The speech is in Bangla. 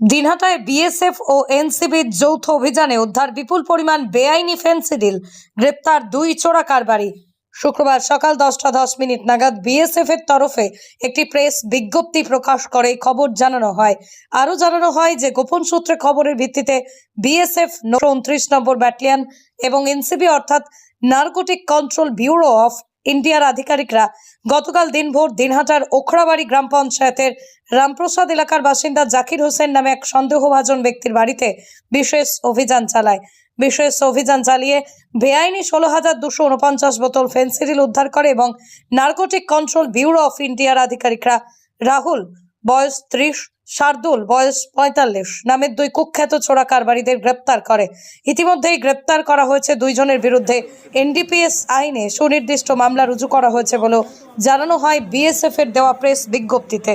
দিনহাটায় বিএসএফ ও এনসিবির যৌথ অভিযানে উদ্ধার বিপুল পরিমাণ বেআইনি ফেন্সিডিল গ্রেপ্তার দুই চোরা কারবারি। শুক্রবার সকাল দশটা দশ মিনিট নাগাদ বিএসএফ এর তরফে একটি প্রেস বিজ্ঞপ্তি প্রকাশ করে খবর জানানো হয়। আরও জানানো হয় যে, গোপন সূত্রে খবরের ভিত্তিতে বিএসএফ উনত্রিশ নম্বর ব্যাটালিয়ন এবং এনসিবি অর্থাৎ নার্কোটিক কন্ট্রোল ব্যুরো অফ ইন্ডিয়ার আধিকারিকরা গতকাল দিনভর দিনহাটার ওখরাবাড়ি গ্রাম পঞ্চায়েতের রামপ্রসাদ এলাকার বাসিন্দা জাকির হোসেন নামে এক সন্দেহভাজন ব্যক্তির বাড়িতে বিশেষ অভিযান চালায়। বিশেষ অভিযান চালিয়ে বেআইনি ষোলো হাজার দুশো উনপঞ্চাশ বোতল ফেন্সিডিল উদ্ধার করে এবং নার্কোটিক কন্ট্রোল ব্যুরো অফ ইন্ডিয়ার আধিকারিকরা রাহুল, বয়স ত্রিশ শার্দুল, বয়স পঁয়তাল্লিশ, নামের দুই কুখ্যাত চোরা কারবারিদের গ্রেপ্তার করে। ইতিমধ্যেই গ্রেপ্তার করা হয়েছে দুইজনের বিরুদ্ধে এনডিপিএস আইনে সুনির্দিষ্ট মামলা রুজু করা হয়েছে বলেও জানানো হয় বিএসএফ এর দেওয়া প্রেস বিজ্ঞপ্তিতে।